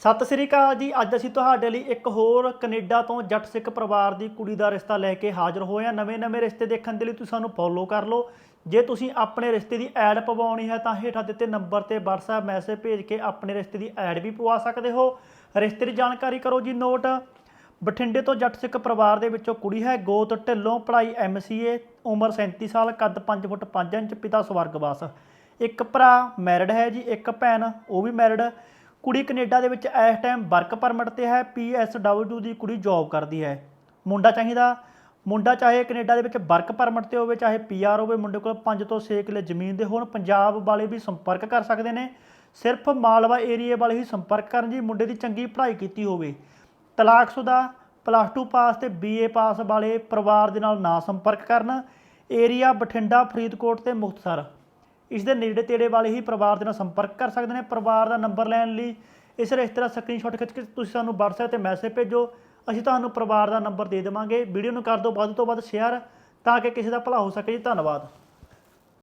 ਸਤਿ ਸ੍ਰੀ ਅਕਾਲ ਜੀ। ਅੱਜ ਅਸੀਂ ਤੁਹਾਡੇ ਲਈ ਇੱਕ ਹੋਰ ਕੈਨੇਡਾ ਤੋਂ ਜੱਟ ਸਿੱਖ ਪਰਿਵਾਰ ਦੀ ਕੁੜੀ ਦਾ ਰਿਸ਼ਤਾ ਲੈ ਕੇ ਹਾਜ਼ਰ ਹੋਏ ਹਾਂ। ਨਵੇਂ-ਨਵੇਂ ਰਿਸ਼ਤੇ ਦੇਖਣ ਦੇ ਲਈ ਤੁਸੀਂ ਸਾਨੂੰ ਫੋਲੋ ਕਰ ਲਓ। ਜੇ ਤੁਸੀਂ ਆਪਣੇ ਰਿਸ਼ਤੇ ਦੀ ਐਡ ਪਵਾਉਣੀ ਹੈ ਤਾਂ ਹੇਠਾਂ ਦਿੱਤੇ ਨੰਬਰ ਤੇ WhatsApp ਮੈਸੇਜ ਭੇਜ ਕੇ ਆਪਣੇ ਰਿਸ਼ਤੇ ਦੀ ਐਡ ਵੀ ਪਵਾ ਸਕਦੇ ਹੋ। ਰਿਸ਼ਤੇ ਦੀ ਜਾਣਕਾਰੀ ਕਰੋ ਜੀ ਨੋਟ ਬਠਿੰਡੇ ਤੋਂ ਜੱਟ ਸਿੱਖ ਪਰਿਵਾਰ ਦੇ ਵਿੱਚੋਂ ਕੁੜੀ ਹੈ। ਗੋਤ ਢਿੱਲੋਂ, ਪੜ੍ਹਾਈ ਐਮਸੀਏ ਉਮਰ 37 ਸਾਲ, ਕੱਦ 5 ਫੁੱਟ 5 ਇੰਚ, ਪਿਤਾ ਸਵਰਗਵਾਸ। ਇੱਕ ਭਰਾ ਮੈਰਿਡ ਹੈ ਜੀ, ਇੱਕ ਭੈਣ, ਉਹ ਵੀ ਮੈਰਿਡ ਕੁੜੀ ਕੈਨੇਡਾ ਦੇ ਵਿੱਚ ਇਸ ਟਾਈਮ ਵਰਕ ਪਰਮਿਟ ਤੇ ਹੈ ਪੀਐਸਡਬਲਯੂ ਦੀ ਕੁੜੀ ਜੌਬ ਕਰਦੀ ਹੈ। ਮੁੰਡਾ ਚਾਹੀਦਾ, ਮੁੰਡਾ ਚਾਹੇ ਕੈਨੇਡਾ ਦੇ ਵਿੱਚ ਵਰਕ ਪਰਮਿਟ ਤੇ ਹੋਵੇ, ਚਾਹੇ ਪੀਆਰ ਹੋਵੇ, ਮੁੰਡੇ ਕੋਲ 5 ਤੋਂ 6 ਕਿੱਲੇ ਜ਼ਮੀਨ ਦੇ ਹੋਣ, ਪੰਜਾਬ ਵਾਲੇ ਵੀ ਸੰਪਰਕ ਕਰ ਸਕਦੇ ਨੇ। ਸਿਰਫ ਮਾਲਵਾ ਏਰੀਏ ਵਾਲੇ ਹੀ ਸੰਪਰਕ ਕਰਨ ਜੀ, ਮੁੰਡੇ ਦੀ ਚੰਗੀ ਪੜ੍ਹਾਈ ਕੀਤੀ ਹੋਵੇ। ਤਲਾਕਸ਼ੁਦਾ ਪਲੱਸ 2 ਪਾਸ ਤੇ ਬੀਏ ਪਾਸ ਵਾਲੇ ਪਰਿਵਾਰ ਦੇ ਨਾਲ ਨਾ ਸੰਪਰਕ ਕਰਨ। ਏਰੀਆ ਬਠਿੰਡਾ, ਫਰੀਦਕੋਟ ਤੇ ਮੁਕਤਸਰ। ਇਸ ਦੇ ਨੇੜੇ ਤੇੜੇ ਵਾਲੇ ਹੀ ਪਰਿਵਾਰ ਦੇ ਨਾਲ ਸੰਪਰਕ ਕਰ ਸਕਦੇ ਨੇ। ਪਰਿਵਾਰ ਦਾ ਨੰਬਰ ਲੈਣ ਲਈ ਇਸ ਰਿਸ਼ਤੇ ਦਾ ਸਕਰੀਨਸ਼ਾਟ ਖਿੱਚ ਕੇ ਤੁਸੀਂ ਸਾਨੂੰ WhatsApp ਤੇ ਮੈਸੇਜ ਭੇਜੋ। ਅਸੀਂ ਤੁਹਾਨੂੰ ਪਰਿਵਾਰ ਦਾ ਨੰਬਰ ਦੇ ਦੇਵਾਂਗੇ। ਵੀਡੀਓ ਨੂੰ ਕਰ ਦਿਓ। ਵੱਧ ਤੋਂ ਵੱਧ ਸ਼ੇਅਰ ਤਾਂ ਕਿ ਕਿਸੇ ਦਾ ਭਲਾ ਹੋ ਸਕੇ ਜੀ। ਧੰਨਵਾਦ।